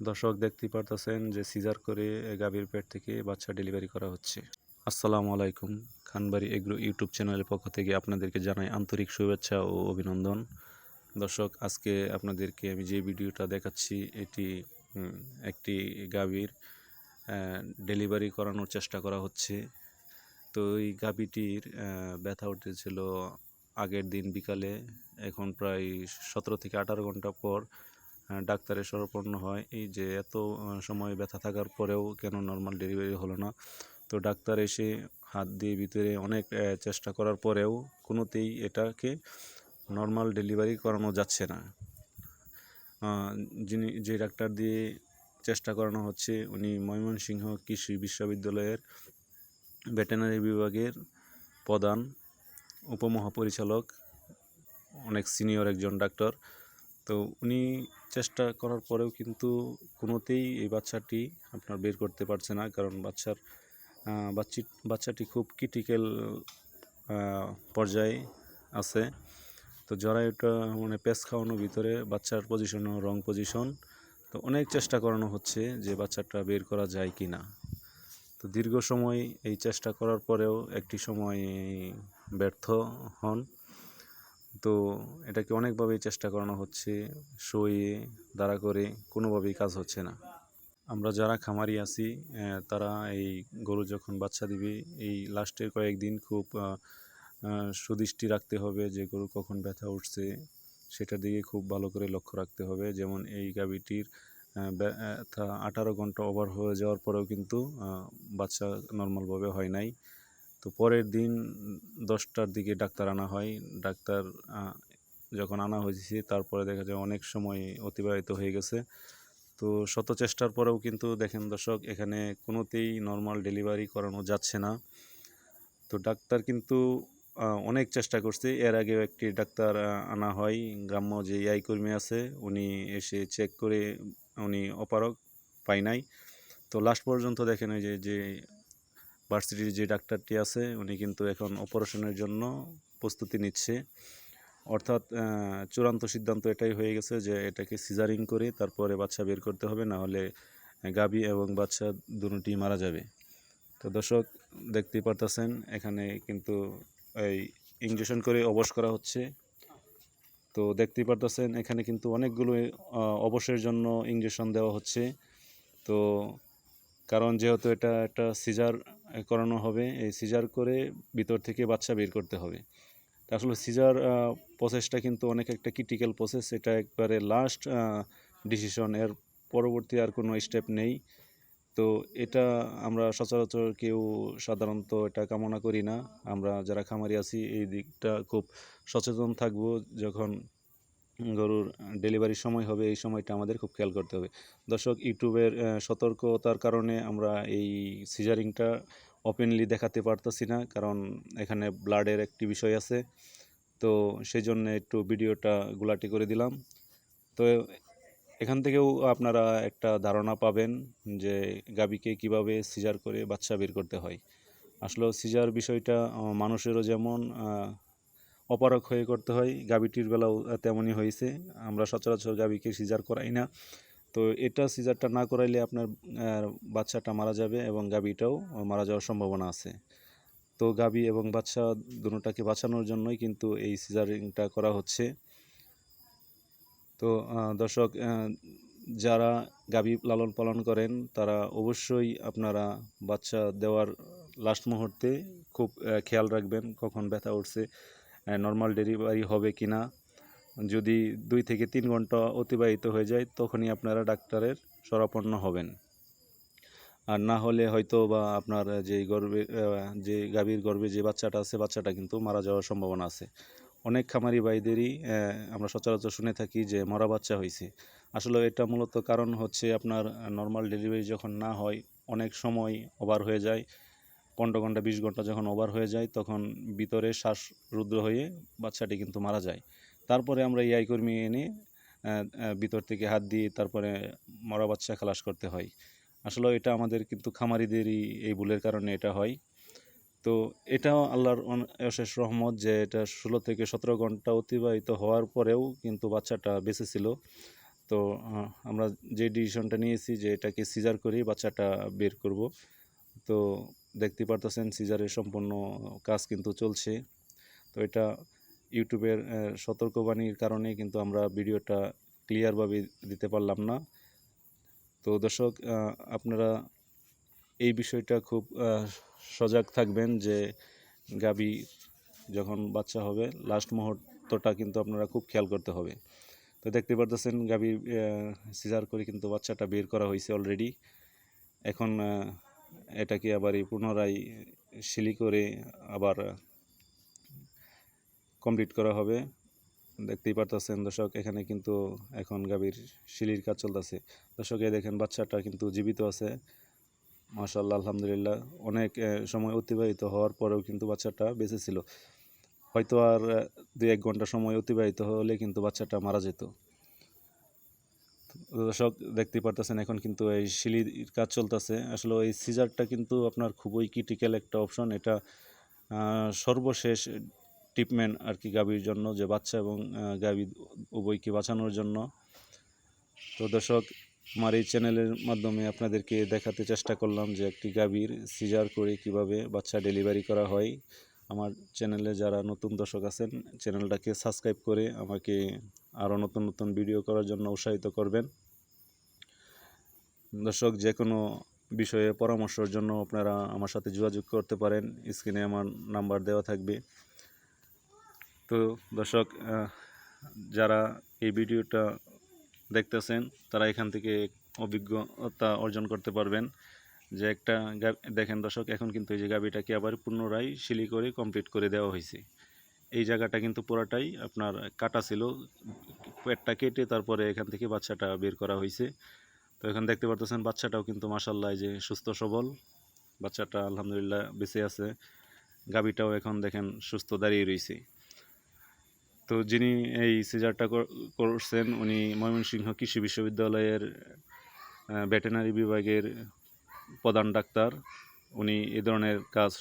দর্শক দেখতেই পারতেছেন যে সিজার করে গাভীর পেট থেকে বাচ্চা ডেলিভারি করা হচ্ছে। আসসালামু আলাইকুম, খানবাড়ি এগ্রো ইউটিউব চ্যানেলের পক্ষ থেকে আপনাদেরকে জানাই আন্তরিক শুভেচ্ছা ও অভিনন্দন। দর্শক, আজকে আপনাদেরকে আমি যে ভিডিওটা দেখাচ্ছি, এটি একটি গাভীর ডেলিভারি করানোর চেষ্টা করা হচ্ছে। তো এই গাভীটির ব্যথা উঠেছিল আগের দিন বিকালে, এখন প্রায় সতেরো থেকে আঠারো ঘণ্টা পর ডাক্তারের শরণাপন্ন হয়। এই যে এত সময় ব্যথা থাকার পরেও কেন নর্মাল ডেলিভারি হলো না? তো ডাক্তার এসে হাত দিয়ে ভিতরে অনেক চেষ্টা করার পরেও কোনোতেই এটাকে নর্মাল ডেলিভারি করানো যাচ্ছে না। যিনি, যে ডাক্তার দিয়ে চেষ্টা করানো হচ্ছে, উনি ময়মনসিংহ কৃষি বিশ্ববিদ্যালয়ের ভেটেনারি বিভাগের প্রধান, উপমহাপরিচালক, অনেক সিনিয়র একজন ডাক্তার। তো উনি চেষ্টা করার পরেও কিন্তু কোনোতেই এই বাচ্চাটি আপনার বের করতে পারছে না। কারণ বাচ্চার বাচ্চি, বাচ্চাটি খুব ক্রিটিক্যাল পর্যায়ে আছে। তো জরায়ুটা মানে পেস খাওয়ানোর ভিতরে বাচ্চার পজিশন রং পজিশন তো অনেক চেষ্টা করানো হচ্ছে যে বাচ্চাটা বের করা যায় কি না তো দীর্ঘ সময় এই চেষ্টা করার পরেও একটি সময় ব্যর্থ হন। তো এটাকে অনেকভাবেই চেষ্টা করানো হচ্ছে, শুয়ে, দাঁড়া করে, কোনোভাবেই কাজ হচ্ছে না। আমরা যারা খামারি আছি তারা এই গরু যখন বাচ্চা দিবে, এই লাস্টের কয়েকদিন খুব সুদৃষ্টি রাখতে হবে যে গরু কখন ব্যথা উঠছে সেটার দিকে খুব ভালো করে লক্ষ্য রাখতে হবে। যেমন এই গাভীটির আঠারো ঘণ্টা ওভার হয়ে যাওয়ার পরেও কিন্তু বাচ্চা নর্মালভাবে হয় নাই। তো পরের দিন দশটার দিকে ডাক্তার আনা হয়। ডাক্তার যখন আনা হয়েছে তারপরে দেখা যায় অনেক সময় অতিবাহিত হয়ে গেছে। তো শত চেষ্টার পরেও কিন্তু দেখেন দর্শক, এখানে কোনোতেই নর্মাল ডেলিভারি করানো যাচ্ছে না। তো ডাক্তার কিন্তু অনেক চেষ্টা করছে। এর আগেও একটি ডাক্তার আনা হয়। গ্রাম্য যে ইয়াই কর্মী আছে, উনি এসে চেক করে উনি অপারক পাই নাই। তো লাস্ট পর্যন্ত দেখেন ওই যে যে ভার্সিটির যে ডাক্তারটি আছে, উনি কিন্তু এখন অপারেশনের জন্য প্রস্তুতি নিচ্ছে। অর্থাৎ চূড়ান্ত সিদ্ধান্ত এটাই হয়ে গেছে যে এটাকে সিজারিং করে তারপরে বাচ্চা বের করতে হবে, না হলে গাভী এবং বাচ্চা দুটি মারা যাবে। তো দর্শক, দেখতেই পারতেছেন, এখানে কিন্তু এই ইঞ্জেকশন করে অবশ করা হচ্ছে। তো দেখতেই পারতেছেন, এখানে কিন্তু অনেকগুলো অবশের জন্য ইঞ্জেকশন দেওয়া হচ্ছে। তো কারণ যেহেতু এটা একটা সিজার করানো হবে, এই সিজার করে ভিতর থেকে বাচ্চা বের করতে হবে। আসলে সিজার প্রসেসটা কিন্তু অনেক একটা ক্রিটিক্যাল প্রসেস এটা একবারে লাস্ট ডিসিশন এর পরবর্তী আর কোনো স্টেপ নেই। তো এটা আমরা সচরাচর কেউ সাধারণত এটা কামনা করি না। আমরা যারা খামারি আছি, এই দিকটা খুব সচেতন থাকব যখন গরুর ডেলিভারির সময় হবে, এই সময়টা আমাদের খুব খেয়াল করতে হবে। দর্শক, ইউটিউবের সতর্কতার কারণে আমরা এই সিজারিংটা ওপেনলি দেখাতে পারতেছি না, কারণ এখানে ব্লাডের একটি বিষয় আছে। তো সেই জন্য একটু ভিডিওটা গুলাটি করে দিলাম। তো এখান থেকেও আপনারা একটা ধারণা পাবেন যে গাভীকে কীভাবে সিজার করে বাচ্চা বের করতে হয়। আসলে সিজার বিষয়টা মানুষেরও যেমন অপারক হয়ে করতে হয়। গাভীটির বেলাও তেমনই হয়েছে। আমরা সচরাচর গাভীকে সিজার করাই না। তো এটা সিজারটা না করাইলে আপনার বাচ্চাটা মারা যাবে এবং গাভীটাও মারা যাওয়ার সম্ভাবনা আছে। তো গাভী এবং বাচ্চা দুটোটাকে বাঁচানোর জন্যই কিন্তু এই সিজারিংটা করা হচ্ছে। তো দর্শক যারা গাভী লালন পালন করেন, তারা অবশ্যই আপনারা বাচ্চা দেওয়ার লাস্ট মুহূর্তে খুব খেয়াল রাখবেন কখন ব্যথা উঠছে। নর্মাল ডেলিভারি হবে কি না যদি দুই থেকে তিন ঘণ্টা অতিবাহিত হয়ে যায়, তখনই আপনারা ডাক্তারের সরাপন্ন হবেন। আর না হলে হয়তো বা আপনার যে গর্ভে যে গাভীর গর্ভে যে বাচ্চাটা আছে, বাচ্চাটা কিন্তু মারা যাওয়ার সম্ভাবনা আছে। অনেক খামারি ভাইদেরই আমরা সচরাচর শুনে থাকি যে মরা বাচ্চা হয়েছে আসলে এটা মূলত কারণ হচ্ছে আপনার নর্মাল ডেলিভারি যখন না হয়, অনেক সময় ওভার হয়ে যায়। পনেরো ঘণ্টা, বিশ ঘণ্টা যখন ওভার হয়ে যায়, তখন ভিতরে শ্বাস রুদ্র হয়ে বাচ্চাটি কিন্তু মারা যায়। তারপরে আমরা এই কর্মী এনে ভিতর থেকে হাত দিয়ে তারপরে মরা বাচ্চা খালাস করতে হয়। আসলে এটা আমাদের কিন্তু খামারিদেরই এই ভুলের কারণে এটা হয়। তো এটাও আল্লাহর অশেষ রহমত যে এটা ষোলো থেকে সতেরো ঘণ্টা অতিবাহিত হওয়ার পরেও কিন্তু বাচ্চাটা বেঁচে ছিল। তো আমরা যে ডিসিশনটা নিয়েছি যে এটাকে সিজার করেই বাচ্চাটা বের করব। তো দেখতে পারতেছেন সিজারের সম্পূর্ণ কাজ কিন্তু চলছে। তো এটা ইউটিউবের সতর্কবাণীর কারণে কিন্তু আমরা ভিডিওটা ক্লিয়ারভাবে দিতে পারলাম না। তো দর্শক আপনারা এই বিষয়টা খুব সজাগ থাকবেন যে গাবি যখন বাচ্চা হবে, লাস্ট মুহূর্তটা কিন্তু আপনারা খুব খেয়াল করতে হবে। তো দেখতে পারতেছেন গাবি সিজার করে কিন্তু বাচ্চাটা বের করা হয়েছে অলরেডি। এখন এটাকে আবার এই পুনরায় সিলি করে আবার কমপ্লিট করা হবে। দেখতেই পারতেছেন দর্শক, এখানে কিন্তু এখন গাভীর শিলির কাজ চলতেছে। দর্শক, এই দেখেন বাচ্চাটা কিন্তু জীবিত আছে। মাশাল্লাহ আলহামদুলিল্লাহ। অনেক সময় অতিবাহিত হওয়ার পরেও কিন্তু বাচ্চাটা বেঁচে ছিল। হয়তো আর দুই এক ঘণ্টা সময় অতিবাহিত হলে কিন্তু বাচ্চাটা মারা যেত। দর্শক দেখতে পারতেছেন, এখন কিন্তু এই শিলির কাজ চলতেছে। আসলে এই সিজারটা কিন্তু আপনার খুবই ক্রিটিক্যাল একটা অপশন এটা সর্বশেষ ট্রিটমেন্ট আর কি গাভীর জন্য, যে বাচ্চা এবং গাভী উভয়কে বাঁচানোর জন্য। তো দর্শক, আমার এই চ্যানেলের মাধ্যমে আপনাদেরকে দেখাতে চেষ্টা করলাম যে একটি গাভীর সিজার করে কীভাবে বাচ্চা ডেলিভারি করা হয়। আমার চ্যানেলে যারা নতুন দর্শক আছেন চ্যানেলটাকে সাবস্ক্রাইব করে আমাকে আরও নতুন নতুন ভিডিও করার জন্য উৎসাহিত করবেন। দর্শক, যে কোনো বিষয়ে পরামর্শের জন্য আপনারা আমার সাথে যোগাযোগ করতে পারেন। স্ক্রিনে আমার নাম্বার দেওয়া থাকবে। তো দর্শক যারা এই ভিডিওটা দেখতেছেন, তারা এখান থেকে অভিজ্ঞতা অর্জন করতে পারবেন। যে একটা দেখেন দর্শক, এখন কিন্তু এই যে গাবিটাকে আবার পুনরায় সিলি করে কমপ্লিট করে দেওয়া হয়েছে। এই জায়গাটা কিন্তু পুরাটাই আপনার কাটা ছিল। পেটটা কেটে তারপরে এখান থেকে বাচ্চাটা বের করা হয়েছে তো এখানে দেখতে পারতেছেন বাচ্চাটাও কিন্তু মাসাল্লাহ যে সুস্থ, সবল। বাচ্চাটা আলহামদুলিল্লাহ বেঁচে আছে। গাবিটাও এখন দেখেন সুস্থ দাঁড়িয়ে রয়েছে তো যিনি এই সিজারটা করছেন, উনি ময়মনসিংহ কৃষি বিশ্ববিদ্যালয়ের ভেটেনারি বিভাগের প্রধান ডাক্তার। উনি এ ধরনের কাজ